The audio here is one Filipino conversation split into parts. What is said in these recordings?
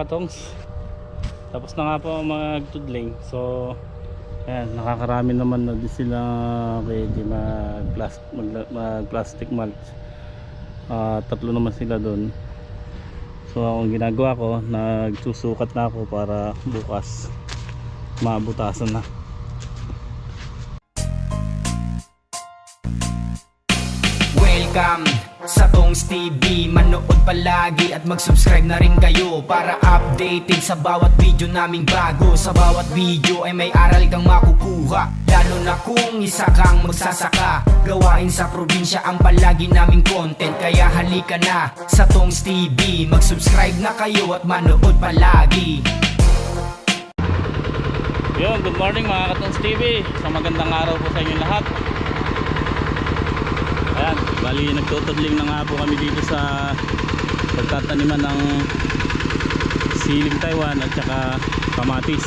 Mga katongs. Tapos na nga po magtudling So Ayan, nakakarami naman na din sila ready mag, plas- mag, mag plastic mulch. Ah, Tatlo naman sila doon So ang ginagawa ko Nagsusukat na ako para bukas Mabutasan na. Welcome sa Tongs TV Manood palagi at mag-subscribe na rin kayo Para updated sa bawat video naming bago. Sa bawat video ay may aral kang makukuha. Lalo na kung isa kang magsasaka. Gawain sa probinsya ang palagi naming content. Kaya halika na sa Tongs TV Mag-subscribe na kayo at manood palagi. Yun, good morning mga Katons TV Sa magandang araw po sa inyo lahat Ayan, bali nagtutudling na nga po kami dito sa pagtataniman ng siling Taiwan at saka kamatis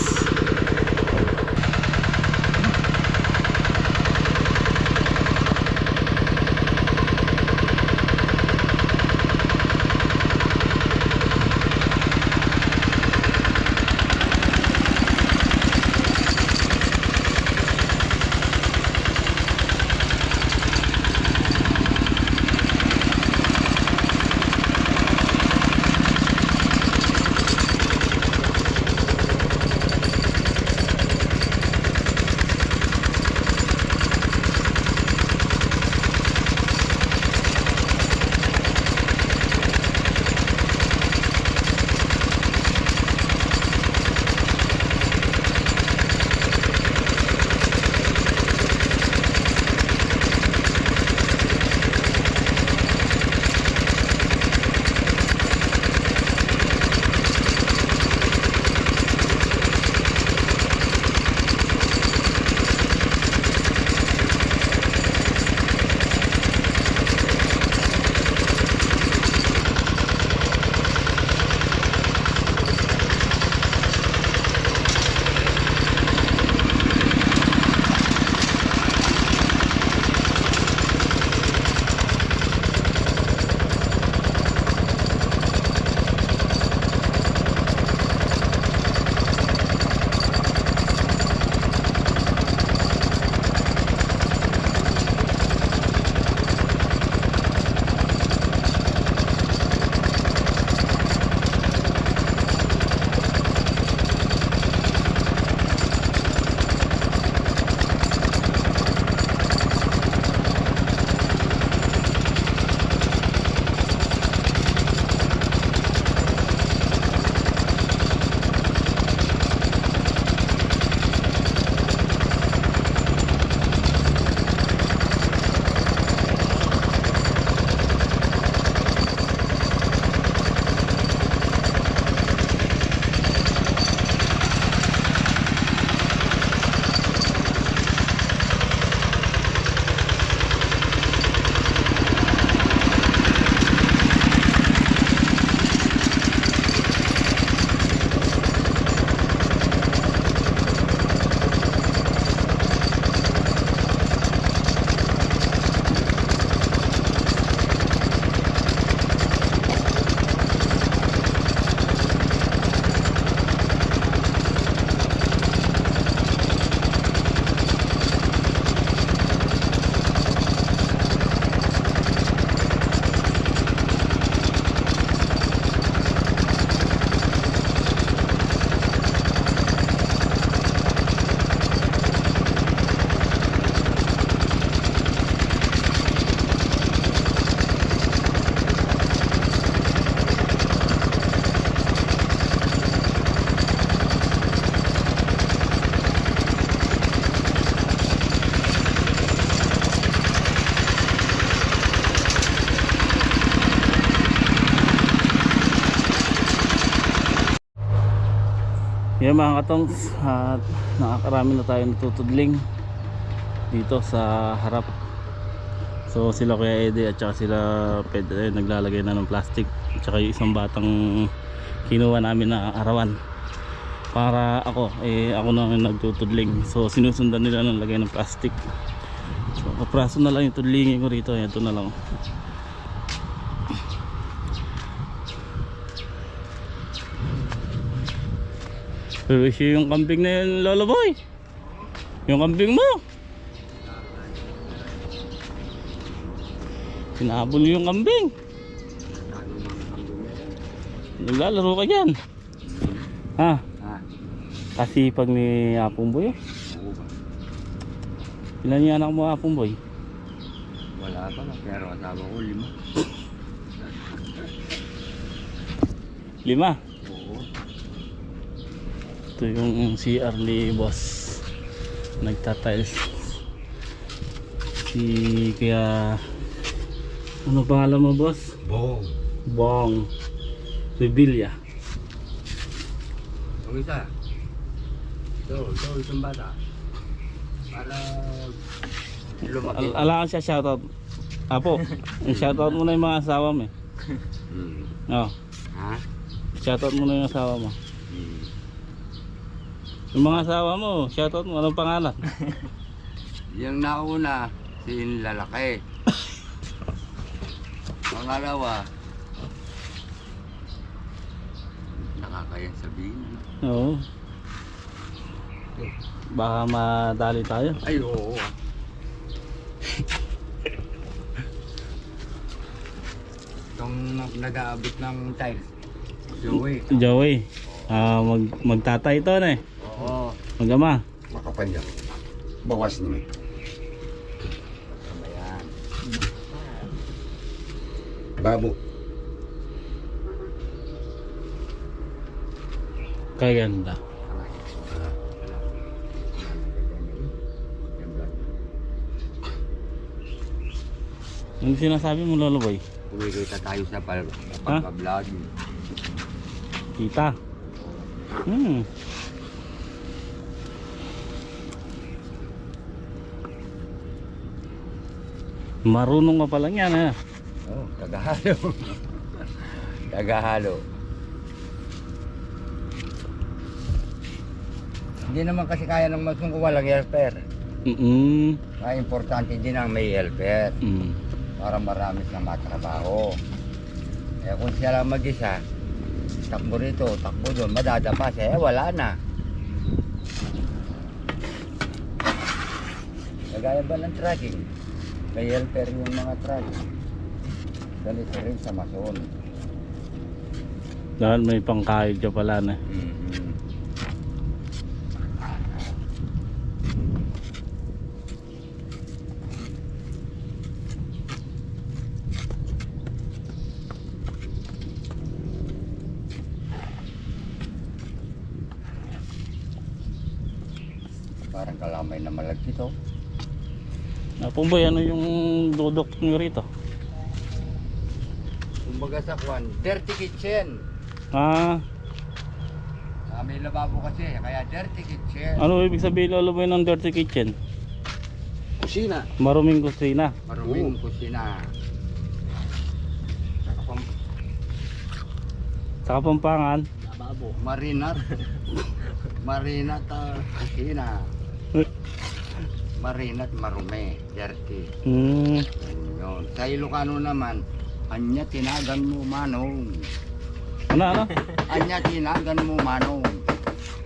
Yan mga katongs at nakakarami na tayo natutudling dito sa harap. So sila kuya Ede at saka sila Pedro eh, naglalagay na ng plastic at saka yung isang batang kinuha namin na arawan. Para ako eh ako na ang nagtutudling. So sinusundan nila ng lagay ng plastic. So kapraso na lang yung tudlingin ko rito. Ito na lang Seryoso yung kambing na yun, Lolo Boy. Yung kambing mo. Sinabol yung kambing. Naglalaro ka dyan. Ha? Kasi pag ni Apong Boy. Ilan yung anak mo Apong Boy? Wala pa na, pero asawa ko lima. Lima. Ito yung CR ni boss. Nagtatiles. Si kaya ano pangalan mo boss? Bong. Bong Revilla. Ang isa. Ito, ito, isang bata. Para lumaki. Al ala ka siya shoutout. Apo, shoutout mo na yung mga asawa mo. eh. Hmm. Oh, Ha? shoutout mo na yung asawa mo. Yung mga asawa mo, shoutout mo anong pangalan? Yung nauna, si lalaki. Pangalawa, nakakayang sabihin. Oo. Baka madali tayo. Ay, oo. Itong nag- nag-aabot ng tiles. Joey. Joey, ah mag magtatay to na eh. Oo. Magama. Makapal yan. Bawas naman. Ayan. Babo. Kaganda. Ano sinasabi mo lolo boy? Kumikita tayo sa pag- pagpa-vlog. Kita. Hmm. Marunong ka pa lang yan ha. Oh, tagahalo. tagahalo. Hindi naman kasi kaya ng magsungko walang helper. Mm Kaya importante din ang may helper mm. para marami na matrabaho. Eh kung siya lang mag-isa, takbo rito, takbo doon, madadapa siya, eh wala na. Kagaya ba ng tracking? May helper yung mga tracking. Ganito rin sa mason. Dahil may pangkahig ka pala na. Mm-hmm. Parang kalamay na malagkit oh. Apong boy, ano yung dudok nyo rito? Kumbaga sa kwan, dirty kitchen. Ah, Ah, may lababo kasi, kaya dirty kitchen. ano ibig sabihin lolo boy ng dirty kitchen? Kusina. Maruming kusina. Maruming kusina. Saka pang Sa Kapampangan, marinat. marinat ah, kusina. Marinat marumi, dirty. hmm, Yun. Sa Ilocano naman, anya tinagan mo manong. ano ano? Anya tinagan mo manong.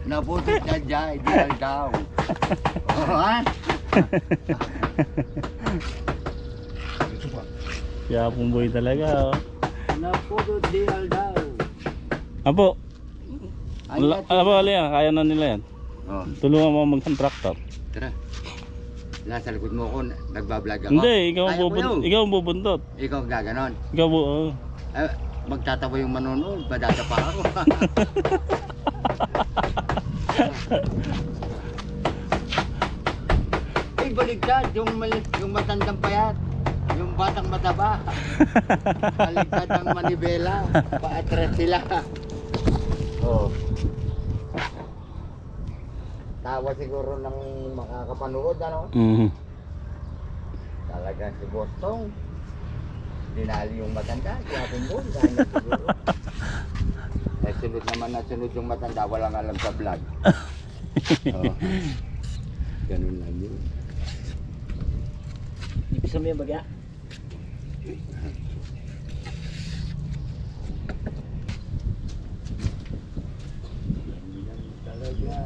Nabutit na dyan, di daw. Oh, ha? Kaya Apong boy talaga. Oh. Naputot di daw. Apo, Anya ala, apo, ali yan, kaya na nila yan. Oh, Tulungan mo mag-contractor. tara. Nasa likod mo ako, nagbablog ako. Hindi, ikaw ang Ayaw ko bubun yun. ikaw ang bubuntot. Ikaw gaganon. Ikaw bu oh. Eh, magtatawa yung manonood, madadapa ako. Ay, baligtad, yung, mali- yung matandang payat, yung batang mataba. baligtad ang manibela, paatras sila. Oh. Tawa siguro ng makakapanood, ano? Mhm. Talagang si Bostong. Dinali yung matanda, si Hapon doon, dahil na siguro. Eh, sunod naman na sunod yung matanda, walang alam sa vlog. Oo. Ganun lang yun. Ibig sabihin bagya? Talaga.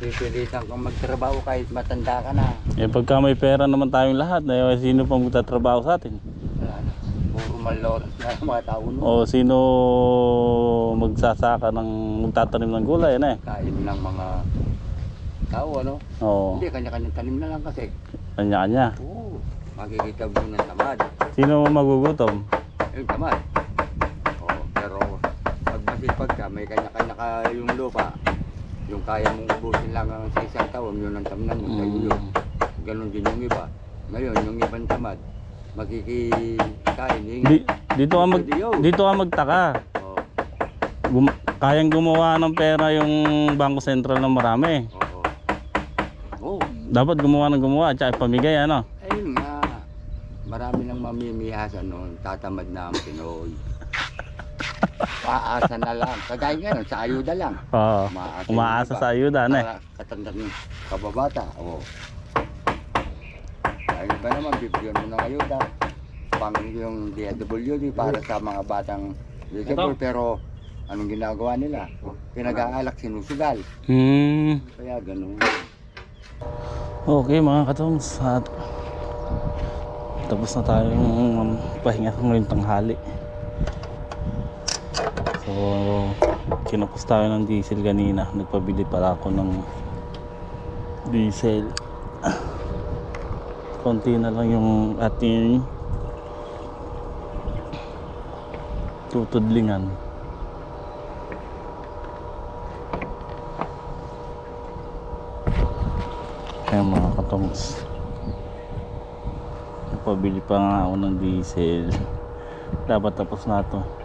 Pipilitan kang magtrabaho kahit matanda ka na. Eh pagka may pera naman tayong lahat, eh, sino pang magtatrabaho sa atin? Wala na. Puro malorot na ang mga tao nun. O sino magsasaka ng magtatanim ng gulay, ano eh? Kain ng mga tao, ano? Oo, Hindi, kanya-kanyang tanim na lang kasi. kanya-kanya. Oo. Makikita mo ng tamad. Sino magugutom? Yung tamad. Oo, pero pag masipag ka, may kanya-kanya ka yung lupa. Yung kaya mong ubusin lang ang sa isang taon, yun ang tamnan mo sa iyo. Mm. Ganon din yung iba. Ngayon, yung ibang tamad, makikikain. Yung... Di, dito ka mag dito ka magtaka. Oo, Gum- kayang gumawa ng pera yung Bangko Sentral ng marami. oo. Oo, Dapat gumawa ng gumawa at saka ipamigay ano. ayun nga. Marami nang mamimihasan noon, tatamad na ang Pinoy. Paasa na lang. Kagaya ngayon, sa ayuda lang. Oo. Umaasa Umaasa sa ayuda, eh. Para katandang yung kababata. Oo. Ayun ba naman, bibigyan mo ng ayuda. Pang yung DWD para sa mga batang disable. Pero anong ginagawa nila? Pinag-aalak, sinusugal. Hmm. Kaya ganun. Okay mga katongs at tapos na tayong um, pahinga ngayong tanghali. So kinupos tayo ng diesel kanina. Nagpabili pala ako ng diesel. Konti na lang yung ating tutudlingan. Ayan mga katongs. Nagpabili pa nga ako ng diesel. Dapat tapos na to.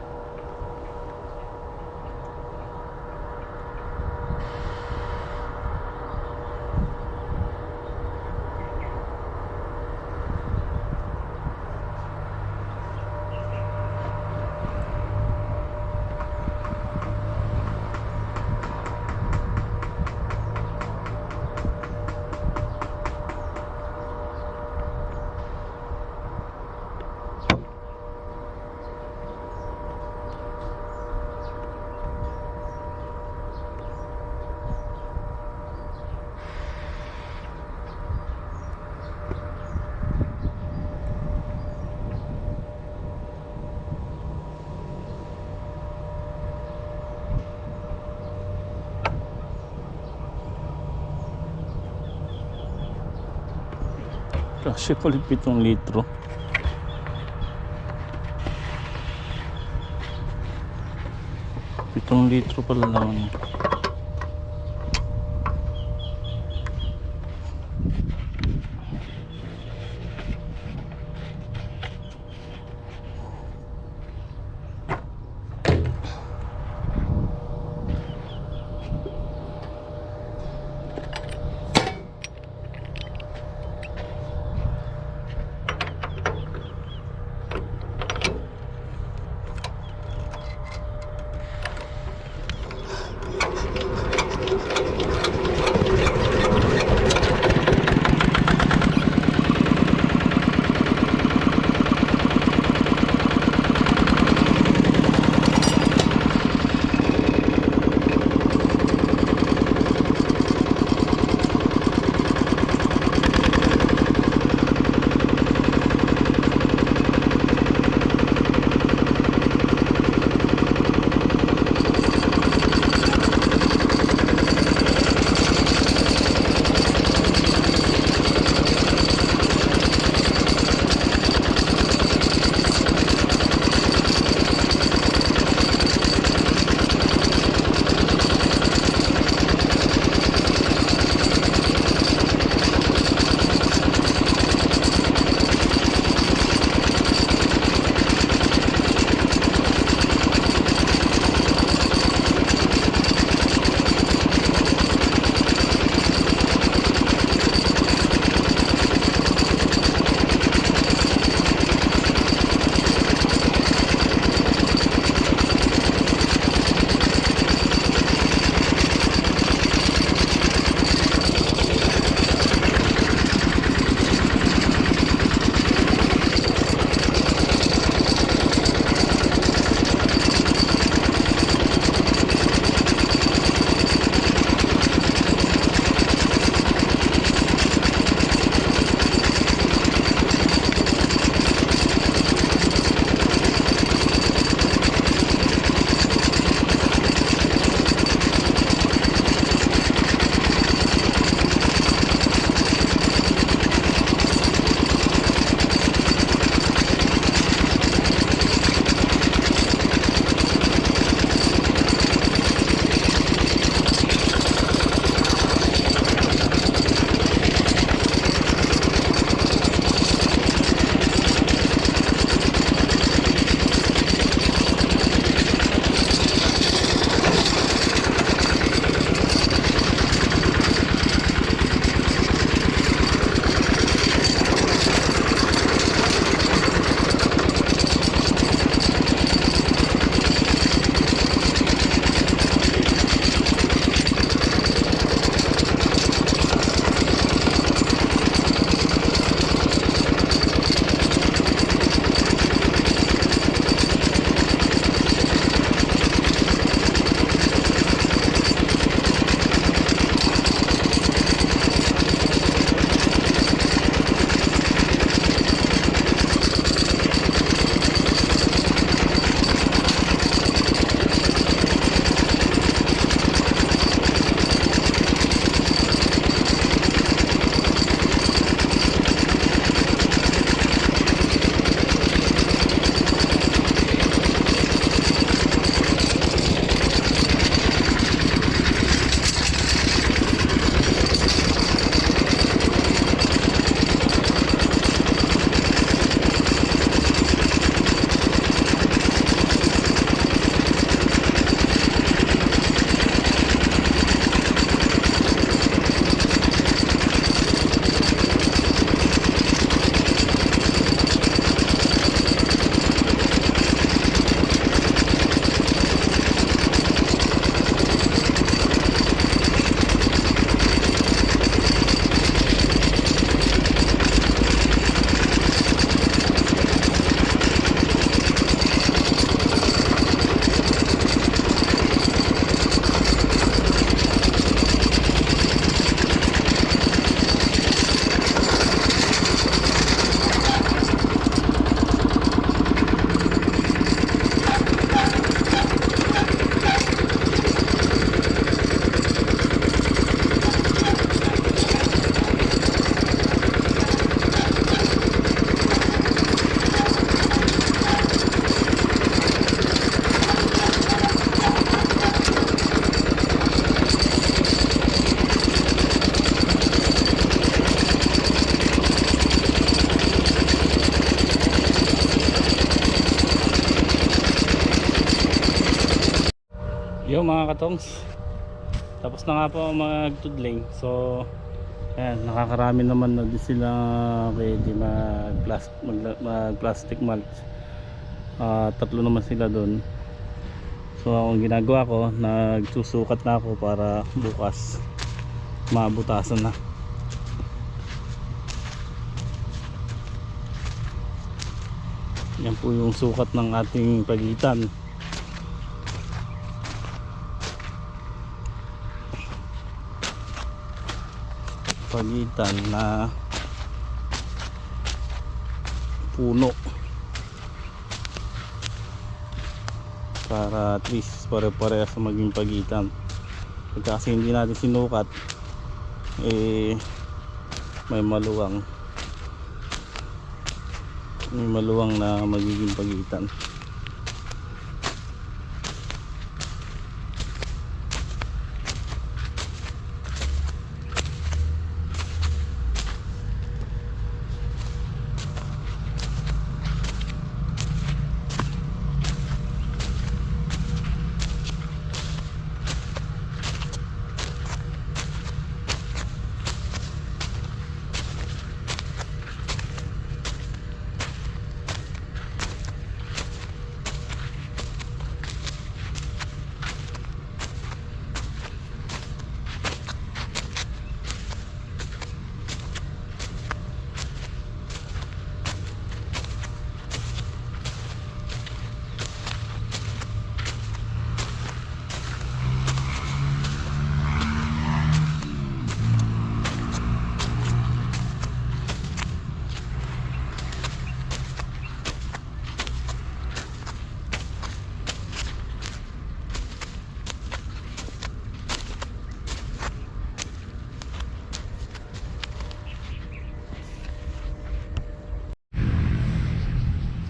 Kasi kulit pitong litro. Pitong litro pala naman. Katongs. Tapos na nga po magtudling. So ayan, nakakarami naman na din sila ready mag, plas mag, mag plastic mulch. Ah, tatlo naman sila doon. So ang ginagawa ko, nagsusukat na ako para bukas mabutasan na. Yan po yung sukat ng ating pagitan. Pagitan na puno. Para at least pare-parehas sa maging pagitan. Pag kasi hindi natin sinukat, eh may maluwang may maluwang na magiging pagitan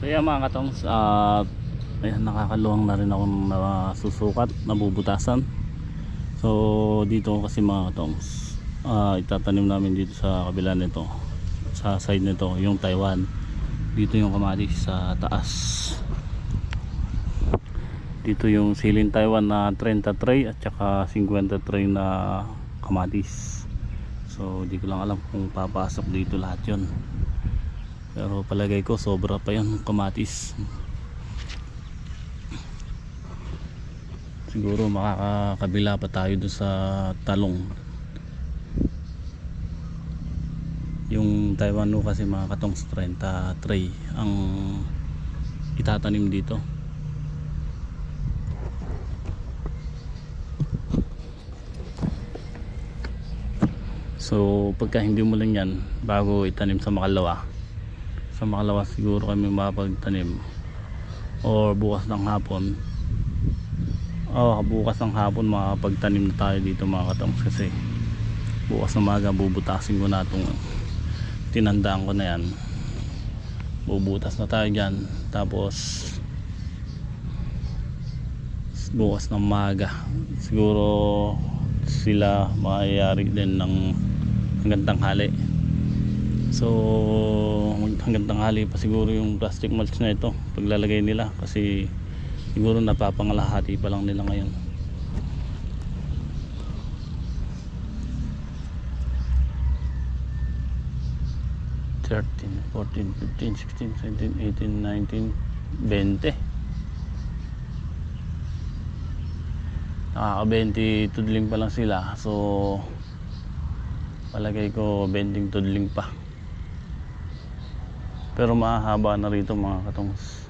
So yan mga katongs, uh, ayan, nakakaluwang na rin ako nasusukat, nabubutasan. So dito kasi mga katongs, ah, itatanim namin dito sa kabila nito, sa side nito, yung Taiwan. Dito yung kamatis sa taas. Dito yung siling Taiwan na 30 tray at saka 50 tray na kamatis. So di ko lang alam kung papasok dito lahat yon pero palagay ko sobra pa yan kamatis. Siguro makakabila pa tayo doon sa talong. Yung Taiwan no kasi mga katongs 30 tray ang itatanim dito. So pagka hindi mo lang yan bago itanim sa makalawa sa makalawa siguro kami mapagtanim. Or bukas ng hapon. Oh bukas ng hapon makapagtanim na tayo dito mga katongs kasi bukas ng maga bubutasin ko na itong tinandaan ko na yan. Bubutas na tayo dyan. Tapos bukas ng maga siguro sila mayayari din ng hanggang tanghali So hanggang tanghali pa siguro yung plastic mulch na ito paglalagay nila kasi siguro napapangalahati pa lang nila ngayon. Thirteen, fourteen, fifteen, sixteen, seventeen, eighteen, nineteen, twenty. Nakaka-20 tudling pa lang sila. So palagay ko 20 tudling pa pero mahaba na rito mga katongs